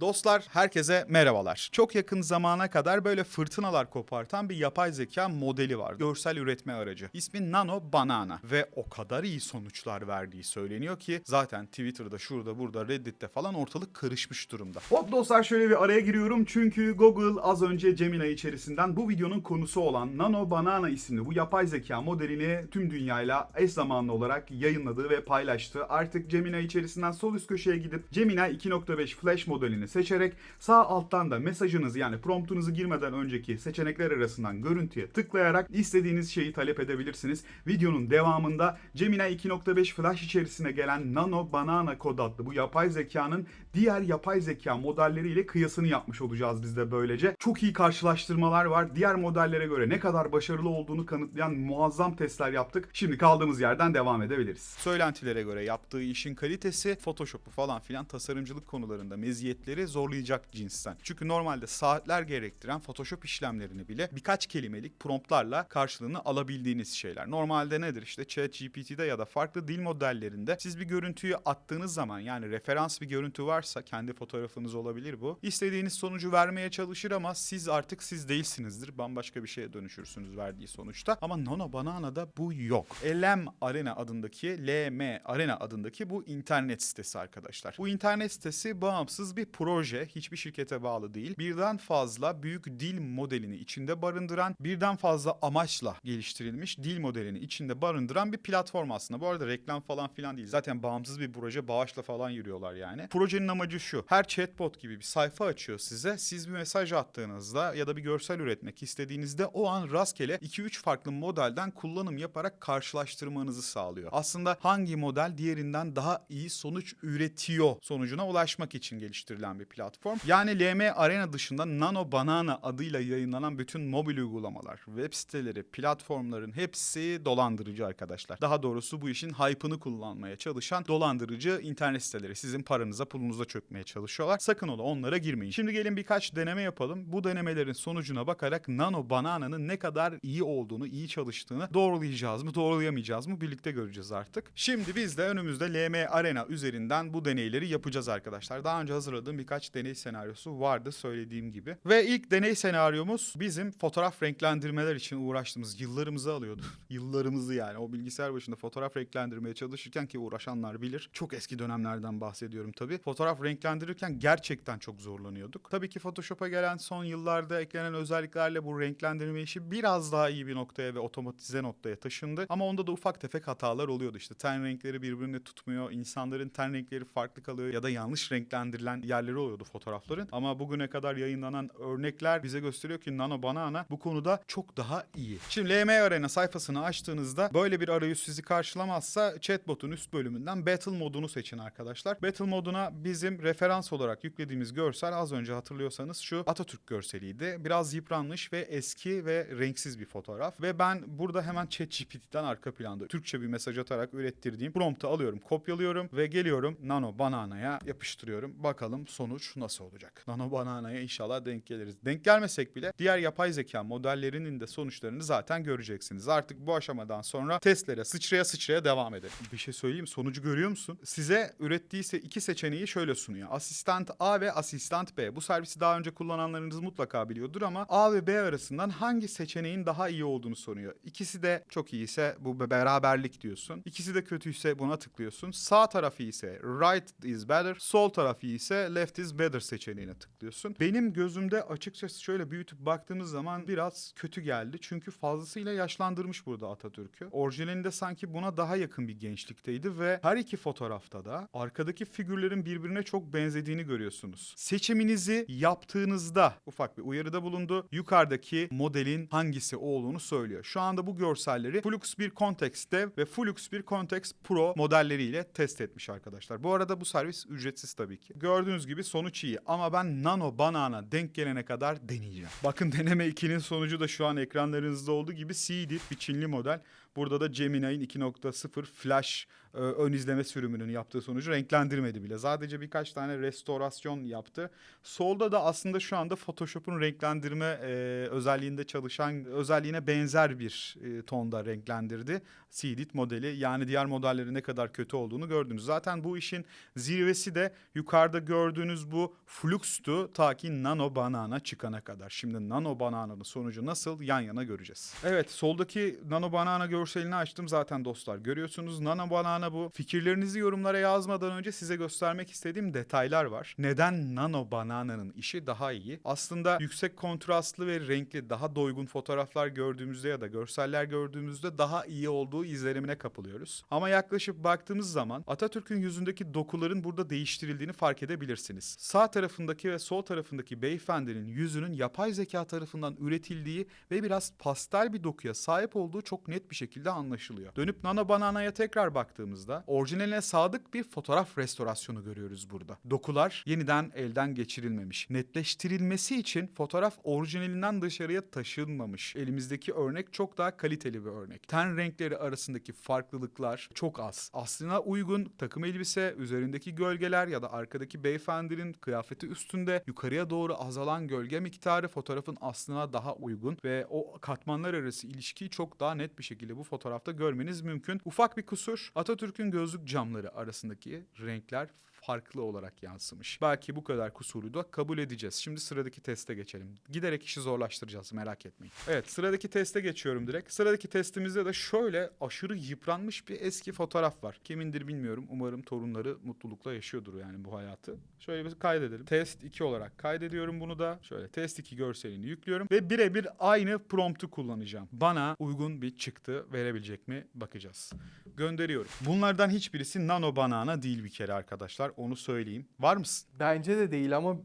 Dostlar herkese merhabalar. Çok yakın zamana kadar böyle fırtınalar kopartan bir yapay zeka modeli var. Görsel üretme aracı. İsmi Nano Banana ve o kadar iyi sonuçlar verdiği söyleniyor ki zaten Twitter'da şurada burada Reddit'te falan ortalık karışmış durumda. Hop dostlar şöyle bir araya giriyorum çünkü Google az önce Gemini içerisinden bu videonun konusu olan Nano Banana isimli bu yapay zeka modelini tüm dünyayla eş zamanlı olarak yayınladı ve paylaştı. Artık Gemini içerisinden sol üst köşeye gidip Gemini 2.5 Flash modelini seçerek sağ alttan da mesajınızı yani promptunuzu girmeden önceki seçenekler arasından görüntüye tıklayarak istediğiniz şeyi talep edebilirsiniz. Videonun devamında Gemini 2.5 Flash içerisine gelen Nano Banana kod adlı bu yapay zekanın diğer yapay zeka modelleriyle kıyasını yapmış olacağız biz de böylece. Çok iyi karşılaştırmalar var. Diğer modellere göre ne kadar başarılı olduğunu kanıtlayan muazzam testler yaptık. Şimdi kaldığımız yerden devam edebiliriz. Söylentilere göre yaptığı işin kalitesi, Photoshop'u falan filan tasarımcılık konularında meziyetleri zorlayacak cinsten. Çünkü normalde saatler gerektiren Photoshop işlemlerini bile birkaç kelimelik promptlarla karşılığını alabildiğiniz şeyler. Normalde nedir işte ChatGPT'de ya da farklı dil modellerinde siz bir görüntüyü attığınız zaman yani referans bir görüntü varsa kendi fotoğrafınız olabilir bu. İstediğiniz sonucu vermeye çalışır ama siz artık siz değilsinizdir. Bambaşka bir şeye dönüşürsünüz verdiği sonuçta. Ama Nano Banana'da bu yok. LM Arena adındaki LM Arena adındaki bu internet sitesi arkadaşlar. Bu internet sitesi bağımsız bir proje. Hiçbir şirkete bağlı değil. Birden fazla büyük dil modelini içinde barındıran, birden fazla amaçla geliştirilmiş dil modelini içinde barındıran bir platform aslında. Bu arada reklam falan filan değil. Zaten bağımsız bir proje. Bağışla falan yürüyorlar yani. Projenin amacı şu. Her chatbot gibi bir sayfa açıyor size. Siz bir mesaj attığınızda ya da bir görsel üretmek istediğinizde o an rastgele 2-3 farklı modelden kullanım yaparak karşılaştırmanızı sağlıyor. Aslında hangi model diğerinden daha iyi sonuç üretiyor sonucuna ulaşmak için geliştirilen bir platform. Yani LM Arena dışında Nano Banana adıyla yayınlanan bütün mobil uygulamalar, web siteleri, platformların hepsi dolandırıcı arkadaşlar. Daha doğrusu bu işin hype'ını kullanmaya çalışan dolandırıcı internet siteleri. Sizin paranıza pulunuza çökmeye çalışıyorlar. Sakın ola onlara girmeyin. Şimdi gelin birkaç deneme yapalım. Bu denemelerin sonucuna bakarak Nano Banana'nın ne kadar iyi olduğunu, iyi çalıştığını doğrulayacağız mı, doğrulayamayacağız mı birlikte göreceğiz artık. Şimdi biz de önümüzde LM Arena üzerinden bu deneyleri yapacağız arkadaşlar. Daha önce hazırladığım birkaç deney senaryosu vardı söylediğim gibi. Ve ilk deney senaryomuz bizim fotoğraf renklendirmeler için uğraştığımız yıllarımızı alıyordu. yıllarımızı yani. O bilgisayar başında fotoğraf renklendirmeye çalışırken ki uğraşanlar bilir. Çok eski dönemlerden bahsediyorum tabii. Fotoğraf renklendirirken gerçekten çok zorlanıyorduk. Tabii ki Photoshop'a gelen son yıllarda eklenen özelliklerle bu renklendirme işi biraz daha iyi bir noktaya ve otomatize noktaya taşındı. Ama onda da ufak tefek hatalar oluyordu işte. Ten renkleri birbirini tutmuyor. insanların ten renkleri farklı kalıyor ya da yanlış renklendirilen yerleri oluyordu fotoğrafların. Ama bugüne kadar yayınlanan örnekler bize gösteriyor ki Nano Banana bu konuda çok daha iyi. Şimdi LM Arena sayfasını açtığınızda böyle bir arayüz sizi karşılamazsa chatbot'un üst bölümünden Battle modunu seçin arkadaşlar. Battle moduna bizim referans olarak yüklediğimiz görsel az önce hatırlıyorsanız şu Atatürk görseliydi. Biraz yıpranmış ve eski ve renksiz bir fotoğraf. Ve ben burada hemen ChatGPT'den arka planda Türkçe bir mesaj atarak ürettirdiğim promptu alıyorum, kopyalıyorum ve geliyorum Nano Banana'ya yapıştırıyorum. Bakalım sonuç nasıl olacak? Nano Banana'ya inşallah denk geliriz. Denk gelmesek bile diğer yapay zeka modellerinin de sonuçlarını zaten göreceksiniz. Artık bu aşamadan sonra testlere sıçraya sıçraya devam edelim. Bir şey söyleyeyim sonucu görüyor musun? Size ürettiği ise iki seçeneği şöyle sunuyor. Asistant A ve Asistant B. Bu servisi daha önce kullananlarınız mutlaka biliyordur ama A ve B arasından hangi seçeneğin daha iyi olduğunu soruyor. İkisi de çok iyiyse bu be- beraberlik diyorsun. İkisi de kötüyse buna tıklıyorsun. Sağ tarafı ise right is better, sol tarafı ise left is better seçeneğine tıklıyorsun. Benim gözümde açıkçası şöyle büyütüp baktığımız zaman biraz kötü geldi. Çünkü fazlasıyla yaşlandırmış burada Atatürk'ü. Orijinalinde sanki buna daha yakın bir gençlikteydi ve her iki fotoğrafta da arkadaki figürlerin birbirine çok benzediğini görüyorsunuz. Seçiminizi yaptığınızda ufak bir uyarıda bulundu. Yukarıdaki modelin hangisi olduğunu söylüyor. Şu anda bu görselleri Flux 1 Context Dev ve Flux 1 Context Pro modelleriyle test etmiş arkadaşlar. Bu arada bu servis ücretsiz tabii ki. Gördüğünüz gibi sonuç iyi ama ben Nano Banana denk gelene kadar deneyeceğim. Bakın deneme 2'nin sonucu da şu an ekranlarınızda olduğu gibi Seedit bir Çinli model. Burada da Gemini'nin 2.0 Flash e, ön izleme sürümünün yaptığı sonucu renklendirmedi bile. Sadece birkaç tane restorasyon yaptı. Solda da aslında şu anda Photoshop'un renklendirme e, özelliğinde çalışan özelliğine benzer bir e, tonda renklendirdi. Seedit modeli yani diğer modellerin ne kadar kötü olduğunu gördünüz. Zaten bu işin zirvesi de yukarıda gördüğünüz bu Flux'tu ta ki Nano Banana çıkana kadar. Şimdi Nano Banana'nın sonucu nasıl yan yana göreceğiz. Evet soldaki Nano Banana görselini açtım zaten dostlar. Görüyorsunuz Nano Banana bu. Fikirlerinizi yorumlara yazmadan önce size göstermek istediğim detaylar var. Neden Nano Banana'nın işi daha iyi? Aslında yüksek kontrastlı ve renkli daha doygun fotoğraflar gördüğümüzde ya da görseller gördüğümüzde daha iyi olduğu izlenimine kapılıyoruz. Ama yaklaşıp baktığımız zaman Atatürk'ün yüzündeki dokuların burada değiştirildiğini fark edebilirsiniz. Sağ tarafındaki ve sol tarafındaki beyefendinin yüzünün yapay zeka tarafından üretildiği ve biraz pastel bir dokuya sahip olduğu çok net bir şekilde anlaşılıyor. Dönüp Nano Banana'ya tekrar baktığımızda orijinaline sadık bir fotoğraf restorasyonu görüyoruz burada. Dokular yeniden elden geçirilmemiş. Netleştirilmesi için fotoğraf orijinalinden dışarıya taşınmamış. Elimizdeki örnek çok daha kaliteli bir örnek. Ten renkleri arasındaki farklılıklar çok az. Aslına uygun takım elbise, üzerindeki gölgeler ya da arkadaki beyefendinin kıyafeti üstünde yukarıya doğru azalan gölge miktarı fotoğrafın aslına daha uygun ve o katmanlar arası ilişkiyi çok daha net bir şekilde bu fotoğrafta görmeniz mümkün. Ufak bir kusur Atatürk'ün gözlük camları arasındaki renkler farklı olarak yansımış. Belki bu kadar kusuru da kabul edeceğiz. Şimdi sıradaki teste geçelim. Giderek işi zorlaştıracağız merak etmeyin. Evet sıradaki teste geçiyorum direkt. Sıradaki testimizde de şöyle aşırı yıpranmış bir eski fotoğraf var. Kimindir bilmiyorum. Umarım torunları mutlulukla yaşıyordur yani bu hayatı. Şöyle bir kaydedelim. Test 2 olarak kaydediyorum bunu da. Şöyle test 2 görselini yüklüyorum. Ve birebir aynı promptu kullanacağım. Bana uygun bir çıktı verebilecek mi bakacağız. Gönderiyorum. Bunlardan hiçbirisi nano banana değil bir kere arkadaşlar. Onu söyleyeyim. Var mısın? Bence de değil ama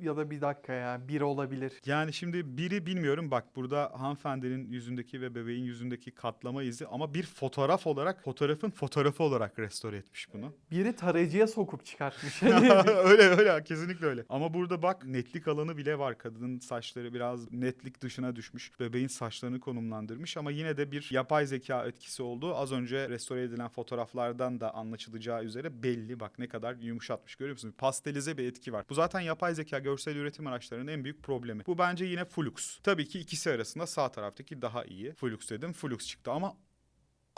ya, da bir dakika ya. Bir olabilir. Yani şimdi biri bilmiyorum bak burada hanımefendinin yüzündeki ve bebeğin yüzündeki katlama izi ama bir fotoğraf olarak fotoğrafın fotoğrafı olarak restore etmiş bunu. Biri tarayıcıya sokup çıkartmış. öyle öyle kesinlikle öyle. Ama burada bak netlik alanı bile var. Kadının saçları biraz netlik dışına düşmüş. Bebeğin saçlarını konumlandırmış ama yine de bir yapay zeka etkisi olduğu az önce restore edilen fotoğraflardan da anlaşılacağı üzere belli. Bak ne kadar yumuşatmış görüyor musunuz? Pastelize bir etki var. Bu zaten yapay zeka görsel üretim araçlarının en büyük problemi. Bu bence yine Flux. Tabii ki ikisi arasında sağ taraftaki daha iyi. Flux dedim. Flux çıktı ama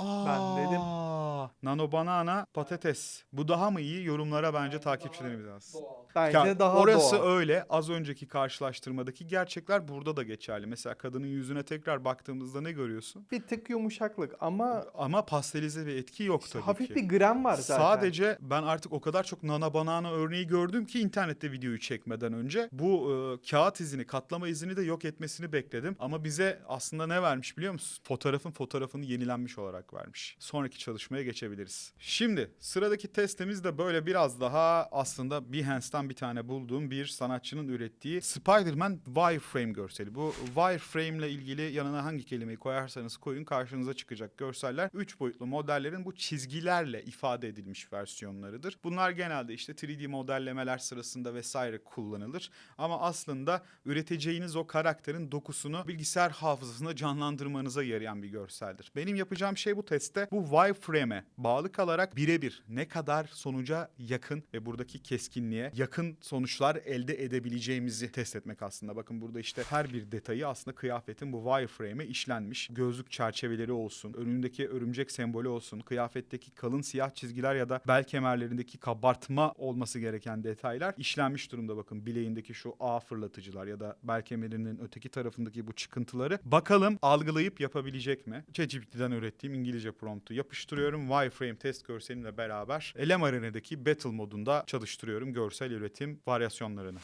Ben dedim. Aa, Nano banana patates. Bu daha mı iyi? Yorumlara bence takipçilerimiz yazsın. Bence Ya, daha orası doğal. öyle. Az önceki karşılaştırmadaki gerçekler burada da geçerli. Mesela kadının yüzüne tekrar baktığımızda ne görüyorsun? Bir tık yumuşaklık ama Ama pastelize bir etki yok tabii hafif ki. bir gram var zaten. Sadece ben artık o kadar çok nana banana örneği gördüm ki internette videoyu çekmeden önce bu e, kağıt izini, katlama izini de yok etmesini bekledim. Ama bize aslında ne vermiş biliyor musun? Fotoğrafın fotoğrafını yenilenmiş olarak vermiş. Sonraki çalışmaya geçebiliriz. Şimdi sıradaki testimiz de böyle biraz daha aslında Behance'dan bir tane bulduğum bir sanatçının ürettiği Spider-Man wireframe görseli. Bu wireframe ile ilgili yanına hangi kelimeyi koyarsanız koyun karşınıza çıkacak görseller 3 boyutlu modellerin bu çizgilerle ifade edilmiş versiyonlarıdır. Bunlar genelde işte 3D modellemeler sırasında vesaire kullanılır. Ama aslında üreteceğiniz o karakterin dokusunu bilgisayar hafızasında canlandırmanıza yarayan bir görseldir. Benim yapacağım şey bu testte bu wireframe'e bağlı kalarak birebir ne kadar sonuca yakın ve buradaki keskinliğe yakın sonuçlar elde edebileceğimizi test etmek aslında. Bakın burada işte her bir detayı aslında kıyafetin bu wireframe'e işlenmiş. Gözlük çerçeveleri olsun, önündeki örümcek sembolü olsun, kıyafetteki kalın siyah çizgiler ya da bel kemerlerindeki kabartma olması gereken detaylar işlenmiş durumda bakın. Bileğindeki şu ağ fırlatıcılar ya da bel kemerinin öteki tarafındaki bu çıkıntıları bakalım algılayıp yapabilecek mi? ChatGPT'den ürettiğim İngilizce promptu yapıştırıyorum. Wireframe test görselimle beraber LMRN'deki Battle modunda çalıştırıyorum görsel üretim varyasyonlarını.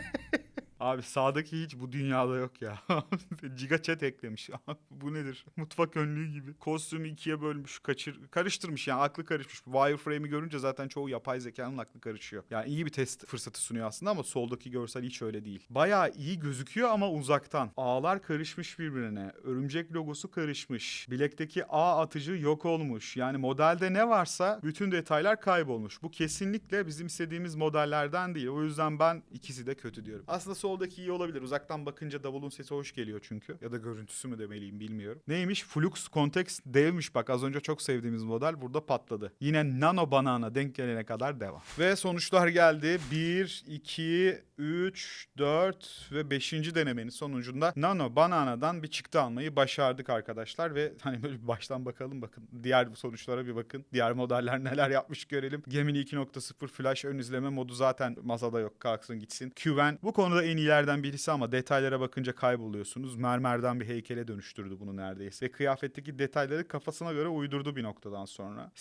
Abi sağdaki hiç bu dünyada yok ya. Giga chat eklemiş. Bu nedir? Mutfak önlüğü gibi. Kostümü ikiye bölmüş, kaçır, karıştırmış yani aklı karışmış. Wireframe'i görünce zaten çoğu yapay zekanın aklı karışıyor. Yani iyi bir test fırsatı sunuyor aslında ama soldaki görsel hiç öyle değil. Bayağı iyi gözüküyor ama uzaktan. Ağlar karışmış birbirine. Örümcek logosu karışmış. Bilekteki ağ atıcı yok olmuş. Yani modelde ne varsa bütün detaylar kaybolmuş. Bu kesinlikle bizim istediğimiz modellerden değil. O yüzden ben ikisi de kötü diyorum. Aslında soldaki iyi olabilir. Uzaktan bakınca davulun sesi hoş geliyor çünkü. Ya da görüntüsü mü demeliyim bilmiyorum. Neymiş? Flux Context devmiş bak az önce çok sevdiğimiz model burada patladı. Yine Nano Banana denk gelene kadar devam. Ve sonuçlar geldi. 1, 2, 3, 4 ve 5. denemenin sonucunda Nano Banana'dan bir çıktı almayı başardık arkadaşlar ve hani böyle baştan bakalım bakın. Diğer sonuçlara bir bakın. Diğer modeller neler yapmış görelim. Gemini 2.0 flash ön izleme modu zaten masada yok. Kalksın gitsin. QN bu konuda en iyilerden birisi ama detaylara bakınca kayboluyorsunuz. Mermerden bir heykele dönüştürdü bunu neredeyse. Ve kıyafetteki detayları kafasına göre uydurdu bir noktadan sonra.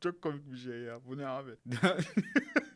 Çok komik bir şey ya. Bu ne abi?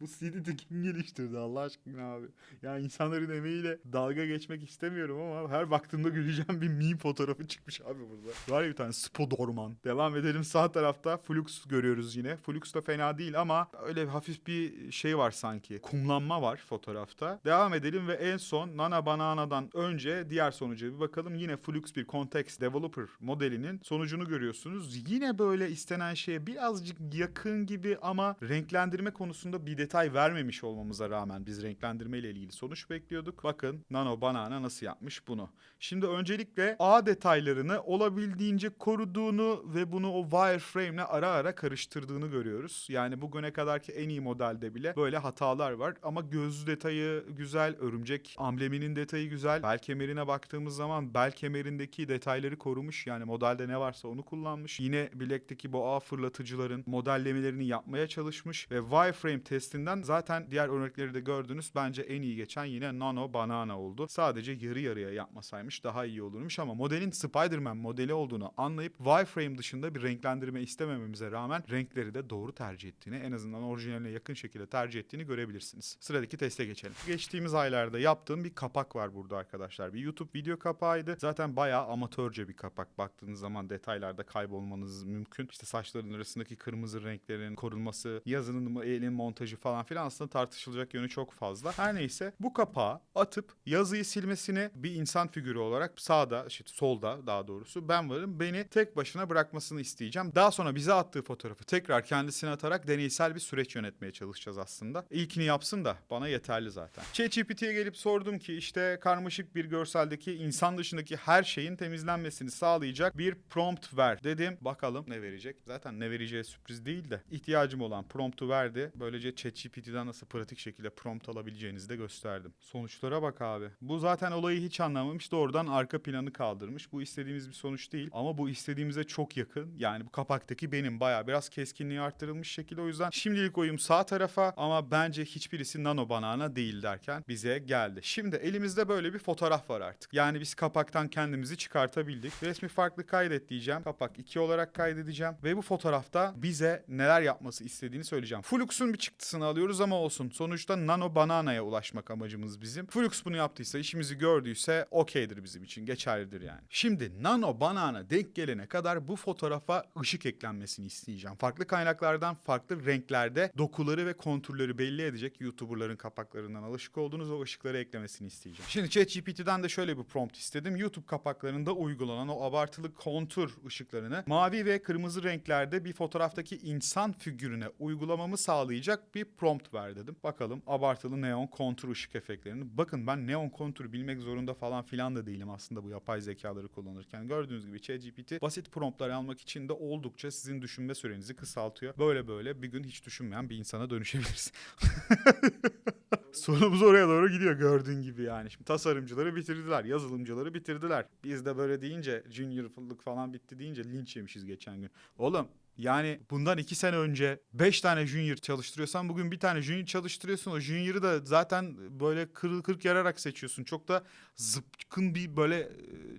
Bu CD'de kim geliştirdi Allah aşkına abi? Ya insanların emeğiyle dalga geçmek istemiyorum ama her baktığımda güleceğim bir meme fotoğrafı çıkmış abi burada. Var ya bir tane Spodorman. Devam edelim sağ tarafta Flux görüyoruz yine. Flux da fena değil ama öyle hafif bir şey var sanki. Kumlanma var fotoğrafta. Devam edelim ve en son Nana Banana'dan önce diğer sonuca bir bakalım. Yine Flux bir Context Developer modelinin sonucunu görüyorsunuz. Yine böyle istenen şeye birazcık yakın gibi ama renklendirme konusunda bir detay vermemiş olmamıza rağmen biz renklendirme ile ilgili sonuç bekliyorduk. Bakın Nano Banana nasıl yapmış bunu. Şimdi öncelikle A detaylarını olabildiğince koruduğunu ve bunu o wireframe ile ara ara karıştırdığını görüyoruz. Yani bugüne kadarki en iyi modelde bile böyle hatalar var ama göz detayı güzel, örümcek ambleminin detayı güzel. Bel kemerine baktığımız zaman bel kemerindeki detayları korumuş. Yani modelde ne varsa onu kullanmış. Yine bilekteki boğa fırlatıcıların modellemelerini yapmaya çalışmış ve wireframe testinden zaten diğer örnekleri de gördünüz. Bence en iyi geçen yine Nano Banana oldu. Sadece yarı yarıya yapmasaymış daha iyi olurmuş ama modelin Spider-Man modeli olduğunu anlayıp wireframe dışında bir renklendirme istemememize rağmen renkleri de doğru tercih ettiğini en azından orijinaline yakın şekilde tercih ettiğini görebilirsiniz. Sıradaki teste geçelim. Geçtiğimiz aylarda yaptığım bir kapak var burada arkadaşlar. Bir YouTube video kapağıydı. Zaten bayağı amatörce bir kapak. Baktığınız zaman detaylarda kaybolmanız mümkün. İşte saçların arasındaki kırmızı renklerin korunması, yazının elin montajı falan filan aslında tartışılacak yönü çok fazla. Her neyse bu kapağı atıp yazıyı silmesini bir insan figürü olarak sağda, işte solda daha doğrusu ben varım. Beni tek başına bırakmasını isteyeceğim. Daha sonra bize attığı fotoğrafı tekrar kendisine atarak deneysel bir süreç yönetmeye çalışacağız aslında. İlkini yapsın da bana yeterli zaten. ChatGPT'ye gelip sordum ki işte karmaşık bir görseldeki insan dışındaki her şeyin temizlenmesini sağlayacak bir prompt ver dedim. Bakalım ne verecek. Zaten ne vereceği sürpriz değil de ihtiyacım olan promptu verdi. Böylece ChatGPT'den nasıl pratik şekilde prompt alabileceğinizi de gösterdim. Sonuçlara bak abi. Bu zaten olayı hiç anlamamış. Doğrudan arka planı kaldırmış. Bu istediğimiz bir sonuç değil ama bu istediğimize çok yakın. Yani bu kapaktaki benim bayağı biraz keskinliği arttırılmış şekilde. O yüzden şimdilik oyum sağ tarafa ama bence hiçbirisi nano banana değil derken bize geldi. Şimdi elimizde böyle bir fotoğraf var artık. Yani biz kapaktan kendimizi çıkartabildik. Resmi farklı kaydet diyeceğim. Kapak 2 olarak kaydedeceğim. Ve bu fotoğrafta bize neler yapması istediğini söyleyeceğim. Flux'un bir çıktısını alıyoruz ama olsun. Sonuçta nano bananaya ulaşmak amacımız bizim. Flux bunu yaptıysa, işimizi gördüyse okeydir bizim için. Geçerlidir yani. Şimdi nano banana denk gelene kadar bu fotoğrafa ışık eklenmesini isteyeceğim. Farklı kaynaklardan farklı renklerde dokuları ve konturları belli edecek YouTuber'ların kapaklarından alışık olduğunuz o ışıkları eklemesini isteyeceğim. Şimdi ChatGPT'den de şöyle bir prompt istedim. YouTube kapaklarında uygulanan o abartılı kontur ışıklarını mavi ve kırmızı renklerde bir fotoğraftaki insan figürüne uygulamamı sağlayacak bir prompt ver dedim. Bakalım abartılı neon kontur ışık efektlerini. Bakın ben neon kontur bilmek zorunda falan filan da değilim aslında bu yapay zekaları kullanırken. Gördüğünüz gibi ChatGPT basit promptlar almak için de oldukça sizin düşünme sürenizi kısaltıyor. Böyle böyle bir gün hiç düşünmeyen bir insana dönüşebiliriz. Sorumuz oraya doğru gidiyor gördüğün gibi yani. Şimdi tasarımcıları bitirdiler, yazılımcıları bitirdiler. Biz de böyle deyince juniorlık falan bitti deyince linç yemişiz geçen gün. Oğlum yani bundan iki sene önce beş tane junior çalıştırıyorsan bugün bir tane junior çalıştırıyorsun. O junior'ı da zaten böyle kırıl kırk yararak seçiyorsun. Çok da zıpkın bir böyle e,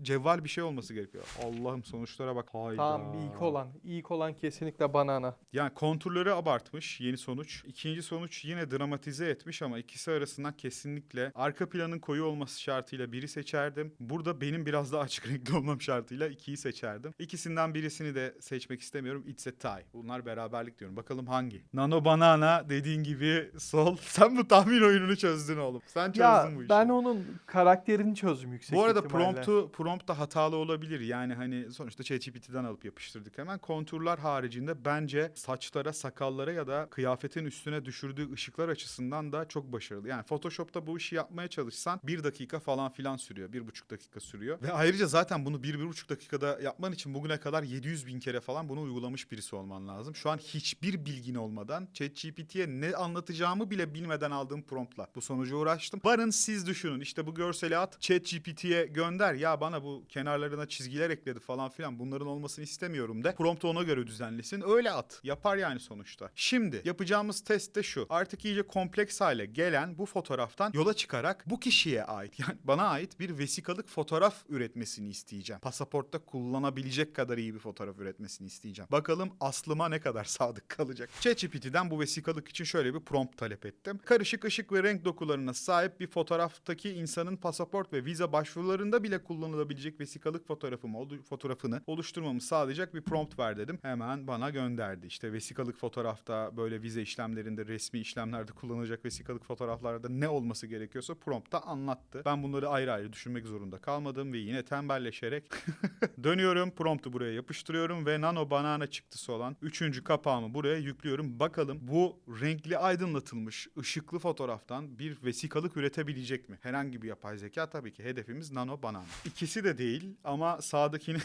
cevval bir şey olması gerekiyor. Allah'ım sonuçlara bak. Hayda. Tamam bir ilk olan. İlk olan kesinlikle banana. Yani konturları abartmış yeni sonuç. İkinci sonuç yine dramatize etmiş ama ikisi arasından kesinlikle arka planın koyu olması şartıyla biri seçerdim. Burada benim biraz daha açık renkli olmam şartıyla ikiyi seçerdim. İkisinden birisini de seçmek istemiyorum. İç ise Thai. Bunlar beraberlik diyorum. Bakalım hangi? Nano Banana dediğin gibi sol. Sen bu tahmin oyununu çözdün oğlum. Sen çözdün Ya bu işi. ben onun karakterini çözdüm yüksek Bu arada ihtimalle. promptu prompt da hatalı olabilir. Yani hani sonuçta ChatGPT'den alıp yapıştırdık hemen. Konturlar haricinde bence saçlara, sakallara ya da kıyafetin üstüne düşürdüğü ışıklar açısından da çok başarılı. Yani Photoshop'ta bu işi yapmaya çalışsan bir dakika falan filan sürüyor. Bir buçuk dakika sürüyor. Ve ayrıca zaten bunu bir, bir buçuk dakikada yapman için bugüne kadar 700 bin kere falan bunu uygulamış birisi olman lazım. Şu an hiçbir bilgin olmadan ChatGPT'ye ne anlatacağımı bile bilmeden aldığım promptla bu sonuca uğraştım. Varın siz düşünün işte bu görseli at ChatGPT'ye gönder ya bana bu kenarlarına çizgiler ekledi falan filan bunların olmasını istemiyorum de promptu ona göre düzenlesin öyle at. Yapar yani sonuçta. Şimdi yapacağımız test de şu. Artık iyice kompleks hale gelen bu fotoğraftan yola çıkarak bu kişiye ait yani bana ait bir vesikalık fotoğraf üretmesini isteyeceğim. Pasaportta kullanabilecek kadar iyi bir fotoğraf üretmesini isteyeceğim. Bakalım aslıma ne kadar sadık kalacak. ChatGPT'den bu vesikalık için şöyle bir prompt talep ettim. Karışık ışık ve renk dokularına sahip bir fotoğraftaki insanın pasaport ve vize başvurularında bile kullanılabilecek vesikalık fotoğrafımı, fotoğrafını oluşturmamı sağlayacak bir prompt ver dedim. Hemen bana gönderdi. İşte vesikalık fotoğrafta böyle vize işlemlerinde, resmi işlemlerde kullanılacak vesikalık fotoğraflarda ne olması gerekiyorsa promptta anlattı. Ben bunları ayrı ayrı düşünmek zorunda kalmadım ve yine tembelleşerek dönüyorum. Promptu buraya yapıştırıyorum ve nano banana çıktısı olan üçüncü kapağımı buraya yüklüyorum. Bakalım bu renkli aydınlatılmış ışıklı fotoğraftan bir vesikalık üretebilecek mi? Herhangi bir yapay zeka tabii ki hedefimiz nano banana. İkisi de değil ama sağdakini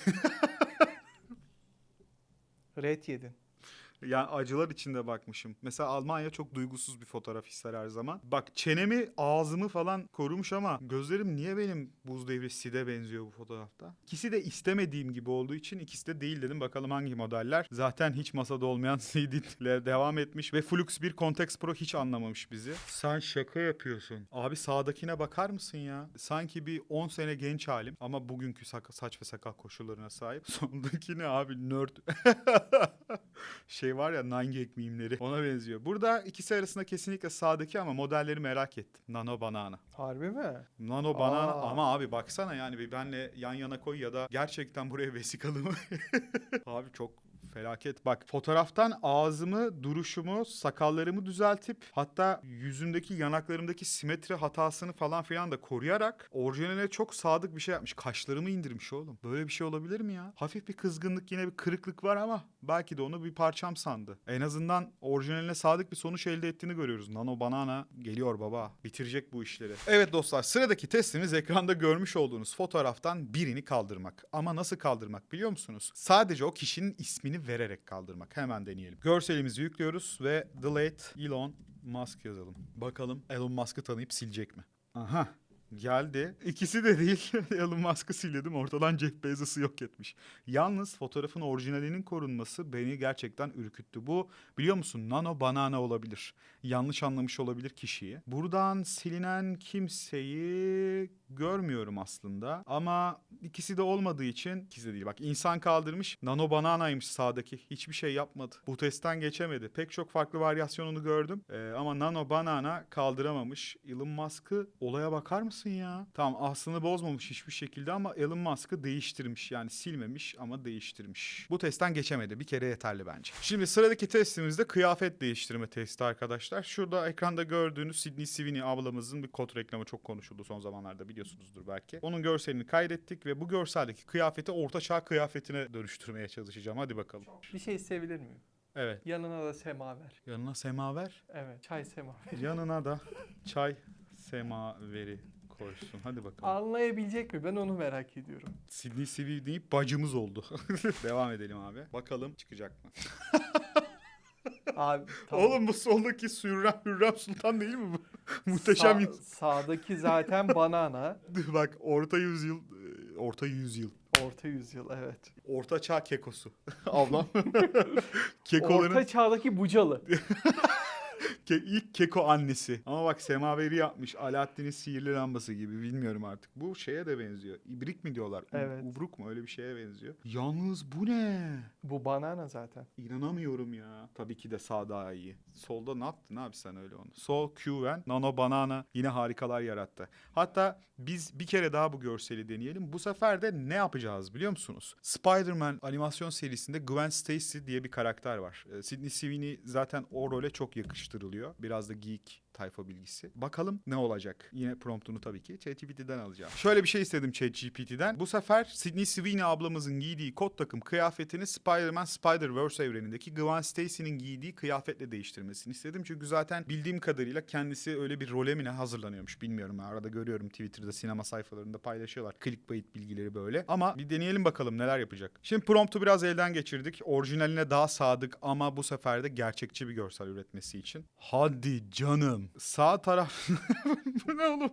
Red yedin. Yani acılar içinde bakmışım. Mesela Almanya çok duygusuz bir fotoğraf ister her zaman. Bak çenemi, ağzımı falan korumuş ama gözlerim niye benim buz devri Sid'e benziyor bu fotoğrafta? İkisi de istemediğim gibi olduğu için ikisi de değil dedim. Bakalım hangi modeller. Zaten hiç masada olmayan CD ile devam etmiş ve Flux 1 Context Pro hiç anlamamış bizi. Sen şaka yapıyorsun. Abi sağdakine bakar mısın ya? Sanki bir 10 sene genç halim ama bugünkü saç ve sakal koşullarına sahip. Sondaki ne abi nerd. şey var ya Nine Gag mimleri ona benziyor. Burada ikisi arasında kesinlikle sağdaki ama modelleri merak ettim. Nano Banana. Harbi mi? Nano Banana Aa. ama abi baksana yani bir benle yan yana koy ya da gerçekten buraya vesikalı mı? abi çok felaket. Bak fotoğraftan ağzımı, duruşumu, sakallarımı düzeltip hatta yüzümdeki yanaklarımdaki simetri hatasını falan filan da koruyarak orijinaline çok sadık bir şey yapmış. Kaşlarımı indirmiş oğlum. Böyle bir şey olabilir mi ya? Hafif bir kızgınlık yine bir kırıklık var ama belki de onu bir parçam sandı. En azından orijinaline sadık bir sonuç elde ettiğini görüyoruz. Nano Banana geliyor baba. Bitirecek bu işleri. Evet dostlar sıradaki testimiz ekranda görmüş olduğunuz fotoğraftan birini kaldırmak. Ama nasıl kaldırmak biliyor musunuz? Sadece o kişinin ismini vererek kaldırmak. Hemen deneyelim. Görselimizi yüklüyoruz ve delete Elon Musk yazalım. Bakalım Elon Musk'ı tanıyıp silecek mi? Aha geldi. İkisi de değil. Elon Musk'ı sildim. Ortadan Jeff Bezos'u yok etmiş. Yalnız fotoğrafın orijinalinin korunması beni gerçekten ürküttü. Bu biliyor musun nano banana olabilir. Yanlış anlamış olabilir kişiyi. Buradan silinen kimseyi görmüyorum aslında. Ama ikisi de olmadığı için ikisi de değil. Bak insan kaldırmış. Nano bananaymış sağdaki. Hiçbir şey yapmadı. Bu testten geçemedi. Pek çok farklı varyasyonunu gördüm. Ee, ama nano banana kaldıramamış. Elon Musk'ı olaya bakar mısın ya? Tamam aslını bozmamış hiçbir şekilde ama Elon Musk'ı değiştirmiş. Yani silmemiş ama değiştirmiş. Bu testten geçemedi. Bir kere yeterli bence. Şimdi sıradaki testimizde kıyafet değiştirme testi arkadaşlar. Şurada ekranda gördüğünüz Sydney Sweeney ablamızın bir kod reklamı çok konuşuldu son zamanlarda biliyorsunuzdur belki. Onun görselini kaydettik ve bu görseldeki kıyafeti ortaçağ kıyafetine dönüştürmeye çalışacağım. Hadi bakalım. Bir şey isteyebilir miyim? Evet. Yanına da semaver. Yanına semaver. Evet. Çay semaver. Yanına da çay semaveri koysun. Hadi bakalım. Anlayabilecek mi? Ben onu merak ediyorum. Sydney Sweeney bacımız oldu. Devam edelim abi. Bakalım çıkacak mı? Abi tamam. Oğlum bu soldaki Hürrem, Hürrem Sultan değil mi bu? Muhteşem Sağ- yüz. Sağdaki zaten banana. Bak orta yüzyıl, e, orta yüzyıl. Orta yüzyıl evet. Orta çağ kekosu. Ablam. Kekoların, Orta çağdaki bucalı. Ke- ilk keko annesi. Ama bak semaveri yapmış. Alaaddin'in sihirli lambası gibi bilmiyorum artık. Bu şeye de benziyor. İbrik mi diyorlar? Evet. Ubruk mu? Öyle bir şeye benziyor. Yalnız bu ne? Bu banana zaten. İnanamıyorum ya. Tabii ki de sağ daha iyi. Solda ne yaptın abi sen öyle onu? Sol QN, Nano Banana yine harikalar yarattı. Hatta biz bir kere daha bu görseli deneyelim. Bu sefer de ne yapacağız biliyor musunuz? Spider-Man animasyon serisinde Gwen Stacy diye bir karakter var. Ee, Sydney Sweeney zaten o role çok yakıştırılıyor. Biraz da geek tayfa bilgisi. Bakalım ne olacak? Yine promptunu tabii ki ChatGPT'den alacağım. Şöyle bir şey istedim ChatGPT'den. Bu sefer Sydney Sweeney ablamızın giydiği kot takım kıyafetini Spider-Man Spider-Verse evrenindeki Gwen Stacy'nin giydiği kıyafetle değiştirmesini istedim. Çünkü zaten bildiğim kadarıyla kendisi öyle bir role mi ne hazırlanıyormuş bilmiyorum. Arada görüyorum Twitter'da sinema sayfalarında paylaşıyorlar. Clickbait bilgileri böyle. Ama bir deneyelim bakalım neler yapacak. Şimdi promptu biraz elden geçirdik. Orijinaline daha sadık ama bu sefer de gerçekçi bir görsel üretmesi için. Hadi canım. Sağ taraf... Bu ne oğlum?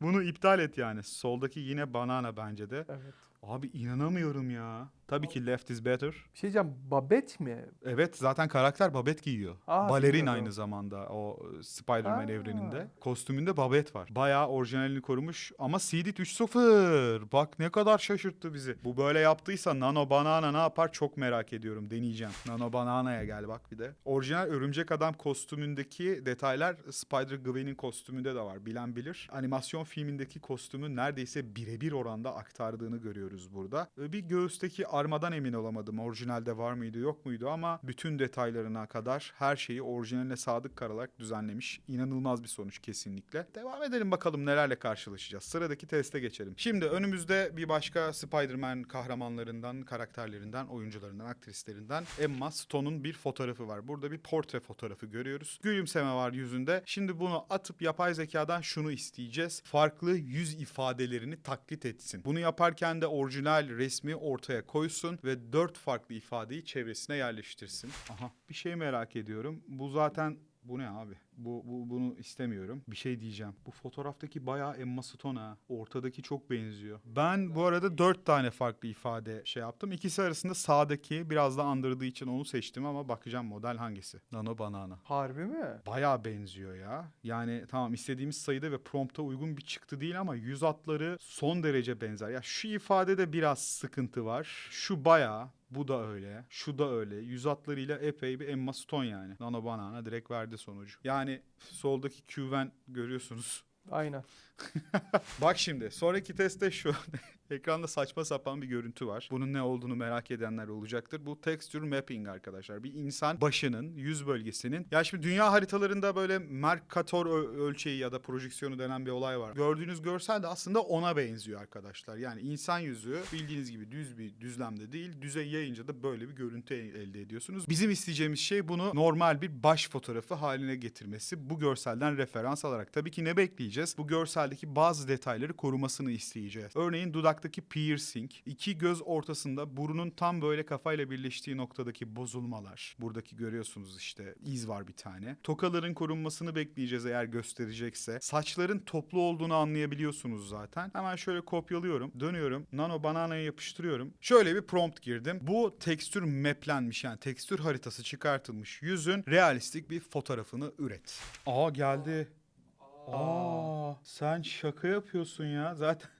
Bunu iptal et yani. Soldaki yine banana bence de. Evet. Abi inanamıyorum ya. Tabii ki left is better. Bir şey diyeceğim. Babet mi? Evet zaten karakter babet giyiyor. Aa, Balerin bilmiyordum. aynı zamanda o e, Spider-Man Aa. evreninde. Kostümünde babet var. Bayağı orijinalini korumuş ama CD 3.0. Bak ne kadar şaşırttı bizi. Bu böyle yaptıysa Nano Banana ne yapar çok merak ediyorum. Deneyeceğim. Nano Banana'ya gel bak bir de. Orijinal Örümcek Adam kostümündeki detaylar Spider-Gwen'in kostümünde de var. Bilen bilir. Animasyon filmindeki kostümü neredeyse birebir oranda aktardığını görüyoruz burada. Bir göğüsteki armadan emin olamadım. Orijinalde var mıydı yok muydu ama bütün detaylarına kadar her şeyi orijinaline sadık kalarak düzenlemiş. İnanılmaz bir sonuç kesinlikle. Devam edelim bakalım nelerle karşılaşacağız. Sıradaki teste geçelim. Şimdi önümüzde bir başka Spider-Man kahramanlarından, karakterlerinden, oyuncularından, aktrislerinden Emma Stone'un bir fotoğrafı var. Burada bir portre fotoğrafı görüyoruz. Gülümseme var yüzünde. Şimdi bunu atıp yapay zekadan şunu isteyeceğiz. Farklı yüz ifadelerini taklit etsin. Bunu yaparken de orijinal resmi ortaya koysun ve dört farklı ifadeyi çevresine yerleştirsin. Aha bir şey merak ediyorum. Bu zaten bu ne abi? Bu, bu bunu istemiyorum. Bir şey diyeceğim. Bu fotoğraftaki bayağı Emma Stone ha. Ortadaki çok benziyor. Ben bu arada dört tane farklı ifade şey yaptım. İkisi arasında sağdaki biraz da andırdığı için onu seçtim ama bakacağım model hangisi. Nano Banana. Harbi mi? Bayağı benziyor ya. Yani tamam istediğimiz sayıda ve prompta uygun bir çıktı değil ama yüz hatları son derece benzer. Ya şu ifadede biraz sıkıntı var. Şu bayağı bu da öyle. Şu da öyle. Yüz hatlarıyla epey bir Emma Stone yani. Nano Banana direkt verdi sonucu. Yani soldaki Qven görüyorsunuz. Aynen. Bak şimdi sonraki testte şu. Ekranda saçma sapan bir görüntü var. Bunun ne olduğunu merak edenler olacaktır. Bu texture mapping arkadaşlar. Bir insan başının, yüz bölgesinin. Ya şimdi dünya haritalarında böyle Mercator ölçeği ya da projeksiyonu denen bir olay var. Gördüğünüz görsel de aslında ona benziyor arkadaşlar. Yani insan yüzü bildiğiniz gibi düz bir düzlemde değil. Düze yayınca da böyle bir görüntü el- elde ediyorsunuz. Bizim isteyeceğimiz şey bunu normal bir baş fotoğrafı haline getirmesi. Bu görselden referans alarak. Tabii ki ne bekleyeceğiz? Bu görseldeki bazı detayları korumasını isteyeceğiz. Örneğin dudaktaki piercing, iki göz ortasında burunun tam böyle kafayla birleştiği noktadaki bozulmalar. Buradaki görüyorsunuz işte iz var bir tane. Tokaların korunmasını bekleyeceğiz eğer gösterecekse. Saçların toplu olduğunu anlayabiliyorsunuz zaten. Hemen şöyle kopyalıyorum. Dönüyorum. Nano bananaya yapıştırıyorum. Şöyle bir prompt girdim. Bu tekstür maplenmiş yani tekstür haritası çıkartılmış yüzün realistik bir fotoğrafını üret. Aa geldi. Aa, sen şaka yapıyorsun ya. Zaten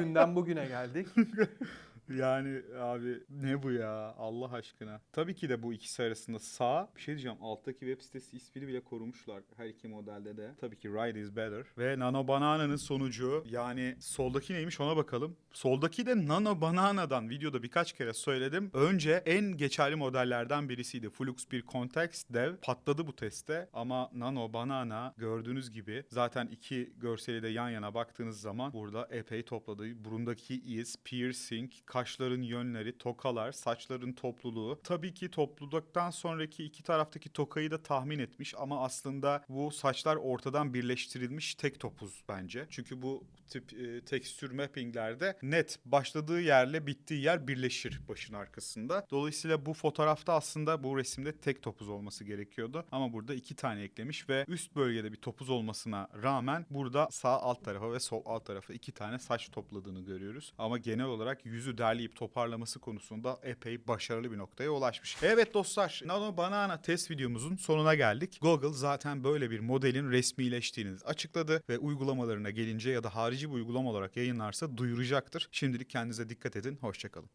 Dünden bugüne geldik. Yani abi ne bu ya Allah aşkına. Tabii ki de bu ikisi arasında sağ. Bir şey diyeceğim alttaki web sitesi ismini bile korumuşlar her iki modelde de. Tabii ki Ride is better. Ve Nano Banana'nın sonucu yani soldaki neymiş ona bakalım. Soldaki de Nano Banana'dan videoda birkaç kere söyledim. Önce en geçerli modellerden birisiydi. Flux bir Context Dev patladı bu testte ama Nano Banana gördüğünüz gibi zaten iki görseli de yan yana baktığınız zaman burada epey topladı. Burundaki iz, piercing, kaşların yönleri, tokalar, saçların topluluğu. Tabii ki topluluktan sonraki iki taraftaki tokayı da tahmin etmiş ama aslında bu saçlar ortadan birleştirilmiş tek topuz bence. Çünkü bu tip e, tekstür mappinglerde net başladığı yerle bittiği yer birleşir başın arkasında. Dolayısıyla bu fotoğrafta aslında bu resimde tek topuz olması gerekiyordu. Ama burada iki tane eklemiş ve üst bölgede bir topuz olmasına rağmen burada sağ alt tarafa ve sol alt tarafa iki tane saç topladığını görüyoruz. Ama genel olarak yüzü derleyip toparlaması konusunda epey başarılı bir noktaya ulaşmış. Evet dostlar, Nano Banana test videomuzun sonuna geldik. Google zaten böyle bir modelin resmileştiğini açıkladı ve uygulamalarına gelince ya da harici bir uygulama olarak yayınlarsa duyuracaktır. Şimdilik kendinize dikkat edin, hoşçakalın.